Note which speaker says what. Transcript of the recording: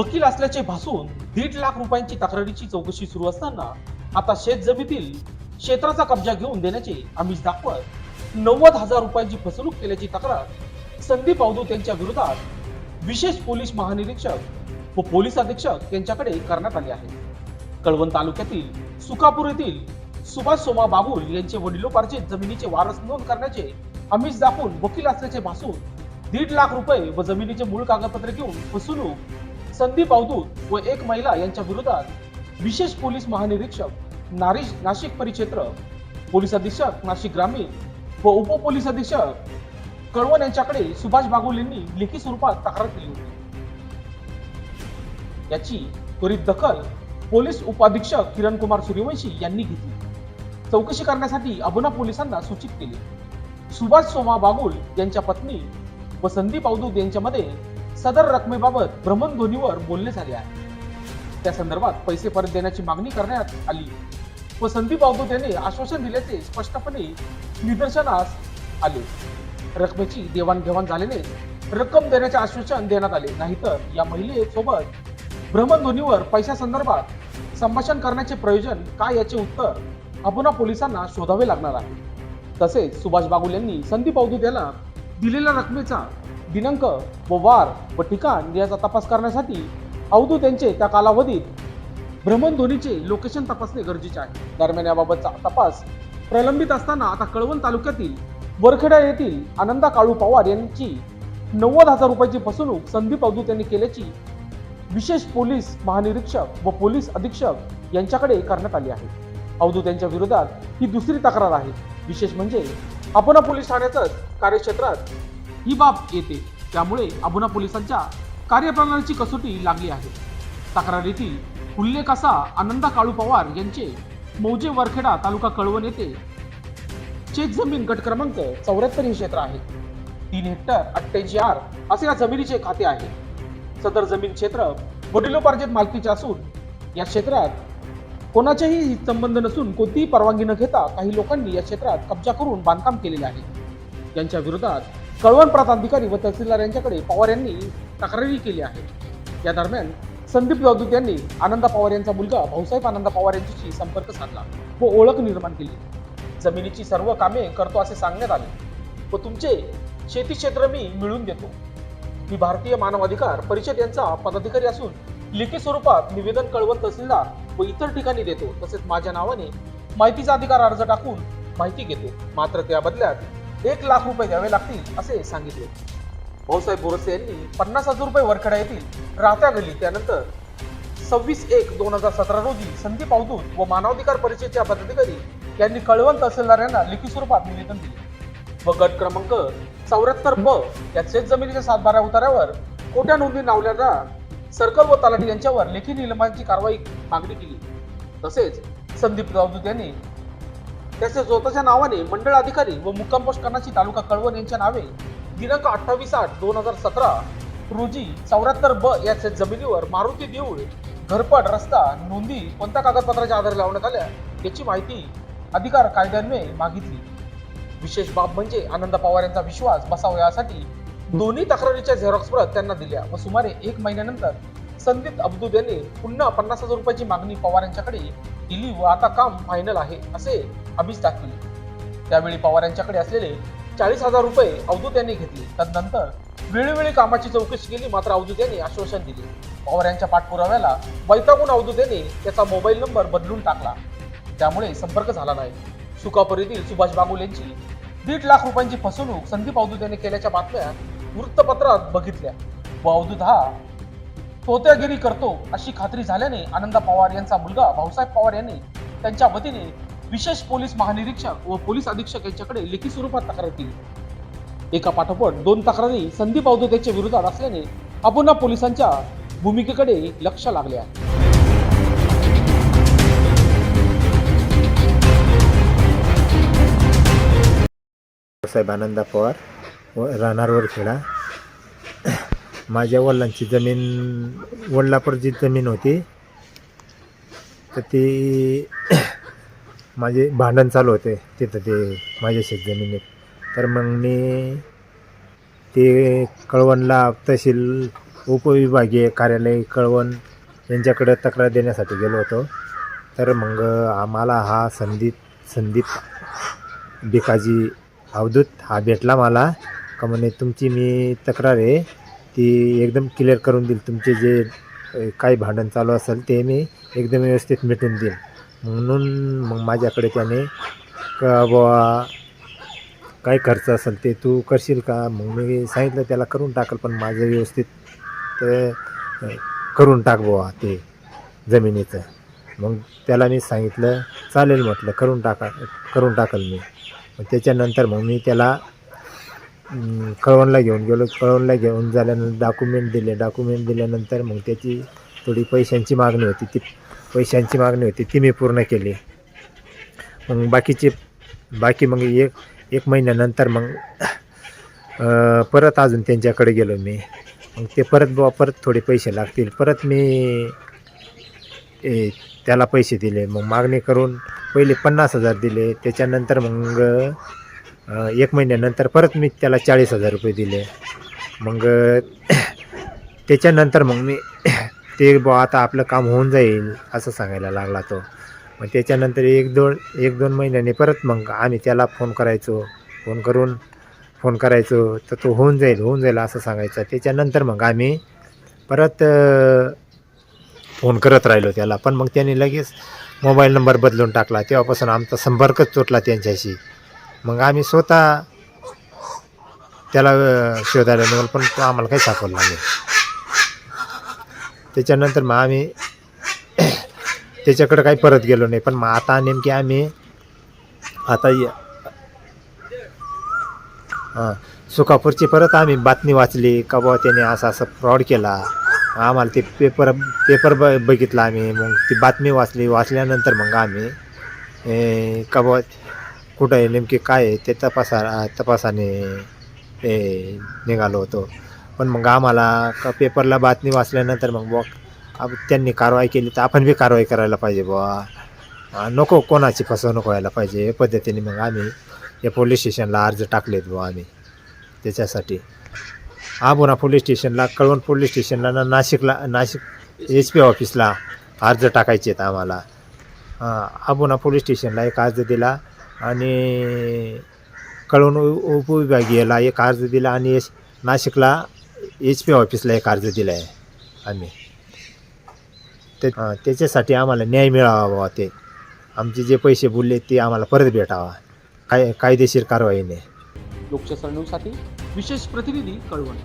Speaker 1: वकील असल्याचे भासून दीड लाख रुपयांची तक्रारीची चौकशी सुरू असताना आता शेत जमीतील क्षेत्राचा कब्जा घेऊन देण्याचे आमिष दाखवत नव्वद हजार रुपयांची फसवणूक केल्याची तक्रार संदीप अवधूत यांच्या विरोधात विशेष पोलीस महानिरीक्षक व पोलीस अधीक्षक यांच्याकडे करण्यात आली आहे. कळवण तालुक्यातील सुकापूर येथील सुभाष सोमा बाबुल यांचे वडिलोपार्जित जमिनीचे वारस नोंद करण्याचे आमिष दाखवून वकील असल्याचे भासून दीड लाख रुपये व जमिनीचे मूळ कागदपत्रे घेऊन फसवणूक संदीप अवधूत व एक महिला यांच्या विरोधात विशेष पोलीस महानिरीक्षक नारी नाशिक परिक्षेत्र पोलीस अधीक्षक नाशिक ग्रामीण व उप पोलीस अधीक्षक कळवण यांच्याकडे सुभाष बागुल यांनी लेखी स्वरूपात तक्रार केली होती. याची त्वरित दखल पोलीस उपाधीक्षक किरण कुमार सूर्यवंशी यांनी घेतली. चौकशी करण्यासाठी अबुना पोलिसांना सूचित केले. सुभाष सोमा बागुल यांच्या पत्नी व संदीप अवधूत यांच्यामध्ये सदर रकमेबाबत भ्रमणध्वनीवर बोलणे झाले आहे. त्या संदर्भात पैसे परत देण्याची मागणी करण्यात आली. व संदीप अवधूत यांनी आश्वासन दिल्याचे स्पष्टपणे निदर्शनास आले. रकमेची देवाणघेवाण झाल्याने रक्कम देण्याचे आश्वासन देण्यात आले. नाहीतर या महिलेसोबत भ्रमणध्वनीवर पैशा संदर्भात संभाषण करण्याचे प्रयोजन काय याचे उत्तर अपुना पोलिसांना शोधावे लागणार आहे. तसेच सुभाष बागुल यांनी संदीप अवधूत याला दिलेल्या रकमेचा दिनांक व वार व ठिकाण याचा तपास करण्यासाठी अवधूत यांचे त्या कालावधीत भ्रमणध्वनीचे लोकेशन तपासणे गरजेचे आहे. दरम्यान याबाबतचा तपास प्रलंबित असताना आता कळवण तालुक्यातील वरखेडा येथील आनंदा काळू पवार यांची नव्वद हजार रुपयाची फसवणूक संदीप अवधूत यांनी केल्याची विशेष पोलीस महानिरीक्षक व पोलीस अधीक्षक यांच्याकडे करण्यात आली आहे. अवधूत यांच्या विरोधात ही दुसरी तक्रार आहे. विशेष म्हणजे आपण पोलीस ठाण्यातच कार्यक्षेत्रात ही बाब येते. त्यामुळे अबुना पोलिसांच्या कार्यप्रणालीची कसोटी लागली आहे. तक्रारीतील उल्लेख असा आनंदा काळू पवार यांचे मौजे वरखेडा तालुका कळवण येथे शेत जमीन गट क्रमांक चौऱ्याहत्तर हे क्षेत्र आहे. तीन हेक्टर अठ्ठ्याऐंशी आर असे या जमिनीचे खाते आहे. सदर जमीन क्षेत्र वडिलोपार्जित मालकीचे असून या क्षेत्रात कोणाचेही संबंध नसून कोणतीही परवानगी न घेता काही लोकांनी या क्षेत्रात कब्जा करून बांधकाम केलेले आहे. यांच्या विरोधात कळवण प्रांताधिकारी व तहसीलदार यांच्याकडे पवार यांनी तक्रारी केली आहे. या दरम्यान संदीप जावदूत यांनी आनंदा पवार यांचा मुलगा भाऊसाहेब आनंदा पवार यांच्याशी संपर्क साधला व ओळख निर्माण केली. जमिनीची सर्व कामे करतो असे सांगण्यात आले व तुमचे शेती क्षेत्र मी मिळून देतो. मी भारतीय मानवाधिकार परिषद यांचा पदाधिकारी असून लेखी स्वरूपात निवेदन कळवण तहसीलदार व इतर ठिकाणी देतो. तसेच माझ्या नावाने माहितीचा अधिकार अर्ज टाकून माहिती घेतो. मात्र त्या बदल्यात एक लाख रुपये द्यावे लागतील असे सांगितले. भाऊसाहेब बोरसे यांनी पन्नास हजार रुपये वरखडा येथील राहत्या घरी त्यानंतर सव्वीस एक दोन हजार सतरा रोजी संदीप अवधूत व मानवाधिकार परिषदेच्या पदाधिकारी यांनी कळवण तहसीलदार यांना लिखित स्वरूपात निवेदन दिले. व गट क्रमांक चौऱ्याहत्तर ब या शेत जमिनीच्या सातबारा उतार्यावर कोट्या नोंदी लावल्याला सर्कल व तलाठी यांच्यावर लेखी निलंबनाची कारवाई मागणी केली. तसेच संदीप रावदूत यांनी त्याच्या स्वतःच्या नावाने मंडळ अधिकारी व मुक्काम पोस्ट तालुका कळवण यांच्या नावे दिनांक अठ्ठावीस आठ दोन हजार सतरा रोजी चौऱ्याहत्तर ब याच्या जमिनीवर मारुती देऊळ घरपड रस्ता नोंदी कोणत्या कागदपत्राच्या आधारे लावण्यात आल्या याची माहिती अधिकार कायद्यान्वये मागितली. विशेष बाब म्हणजे आनंद पवार यांचा विश्वास बसावा यासाठी दोन्ही तक्रारीच्या झेरॉक्स प्रत त्यांना दिल्या व सुमारे एक महिन्यानंतर संदीप अब्दुद यांनी पुन्हा पन्नास हजार रुपयाची मागणी पवार यांच्याकडे केली व आता काम फायनल आहे असे अभिज दाखविले. त्यावेळी पवार यांच्याकडे असलेले चाळीस हजार रुपये अवधूत यांनी घेतले. तदनंतर वेळोवेळी कामाची चौकशी केली मात्र अवधूत यांनी आश्वासन दिले. पवार यांच्या पाठपुराव्याला वैतागून अवधूत यांनी त्याचा मोबाईल नंबर बदलून टाकला. त्यामुळे संपर्क झाला नाही. सुकापूर येथील सुभाष बागुल यांची दीड लाख रुपयांची फसवणूक संदीप अवधूत यांनी केल्याच्या बातम्या वृत्तपत्रात बघितल्या. व अवधूत हा तोत्यागिरी करतो अशी खात्री झाल्याने आनंदा पवार यांचा मुलगा भाऊसाहेब पवार यांनी त्यांच्या वतीने विशेष पोलीस महानिरीक्षक व पोलीस अधीक्षक यांच्याकडे लेखी स्वरूपात तक्रार केली. एका पाठोपाठ दोन तक्रारी संदीप अवधूत यांच्या विरोधात असल्याने अपुन्हा पोलिसांच्या भूमिकेकडे लक्ष लागले आहे.
Speaker 2: साहेब आनंदा पवार व राहणार खेळा माझ्या वडिलांची जमीन वडिलापर जी जमीन होती तर ती माझे भांडण चालू होते. तिथं ते माझ्या शेत जमिनीत. तर मग मी ते कळवणला तहसील उपविभागीय कार्यालय कळवण यांच्याकडे तक्रार देण्यासाठी गेलो होतो. तर मग आम्हाला हा संदीप संदीप बिकाजी अवधूत हा भेटला मला. का म्हणे तुमची मी तक्रार आहे. ती एकदम क्लिअर करून देईल. तुमचे जे काही भांडण चालू असेल ते मी एकदम व्यवस्थित मिटून देईल. म्हणून मग माझ्याकडे त्याने का बुवा काय खर्च असेल ते तू करशील का? मग मी सांगितलं त्याला करून टाकल पण माझं व्यवस्थित ते करून टाक बुवा ते जमिनीचं. मग त्याला मी सांगितलं चालेल म्हटलं करून टाका करून टाकल मी. मग त्याच्यानंतर मग मी त्याला कळवणला घेऊन गेलो. कळवणला घेऊन झाल्यानंतर डॉक्युमेंट दिले. डॉक्युमेंट दिल्यानंतर मग त्याची थोडी पैशांची मागणी होती. ती पैशांची मागणी होती. ती मी पूर्ण केली. मग बाकीचे बाकी मग एक एक महिन्यानंतर मग परत अजून त्यांच्याकडे गेलो मी. मग ते परत बुवा परत थोडे पैसे लागतील. परत मी ए, त्याला पैसे दिले. मग मागणी करून पहिले पन्नास हजार दिले. त्याच्यानंतर मग एक महिन्यानंतर परत मी त्याला चाळीस हजार रुपये दिले. मग त्याच्यानंतर मग मी ते बुवा आता आपलं काम होऊन जाईल असं सांगायला लागला तो. मग त्याच्यानंतर एक दोन एक दोन महिन्याने परत मग आम्ही त्याला फोन करायचो. फोन करून फोन करायचो. तर तो होऊन जाईल होऊन जाईल असं सांगायचं. त्याच्यानंतर मग आम्ही परत फोन करत राहिलो त्याला. पण मग त्याने लगेच मोबाईल नंबर बदलून टाकला. तेव्हापासून आमचा संपर्कच तुटला त्यांच्याशी. मग आम्ही स्वतः त्याला शोधायला निघालो पण तो आम्हाला काही सापडला नाही. त्याच्यानंतर मग आम्ही त्याच्याकडं काही परत गेलो नाही. पण मग आता नेमकी आम्ही आता हां सुखापूरची परत आम्ही बातमी वाचली का बुवा त्याने असं असं फ्रॉड केला. आम्हाला ते पेपर पेपर ब बघितला आम्ही मग ती बातमी वाचली वाचल्यानंतर मग आम्ही का बुवा कुठं आहे नेमके काय आहे ते तपासा तपासाने ए, निघालो होतो. पण मग आम्हाला का पेपरला बातमी वाचल्यानंतर मग बुवा त्यांनी कारवाई केली तर आपण बी कारवाई करायला पाहिजे बुवा. नको कोणाची फसवणूक व्हायला पाहिजे. या पद्धतीने मग आम्ही या पोलीस स्टेशनला अर्ज टाकलेत बुवा आम्ही. त्याच्यासाठी. आबोना पोलीस स्टेशनला कळवण पोलीस स्टेशनला ना नाशिकला नाशिक एच पी ऑफिसला अर्ज टाकायचे आहेत आम्हाला. हां आबोना पोलीस स्टेशनला एक अर्ज दिला. आणि कळवण उ- उपविभागीयला एक अर्ज दिला आणि एस नाशिकला एच पी ऑफिसला एक अर्ज दिला आहे आम्ही. ते त्याच्यासाठी आम्हाला न्याय मिळावा बाबा ते आमचे जे पैसे बोलले ते आम्हाला परत भेटावा. काय कायदेशीर कारवाईने
Speaker 1: लोकशास्त्र विशेष प्रतिनिधी कळवण.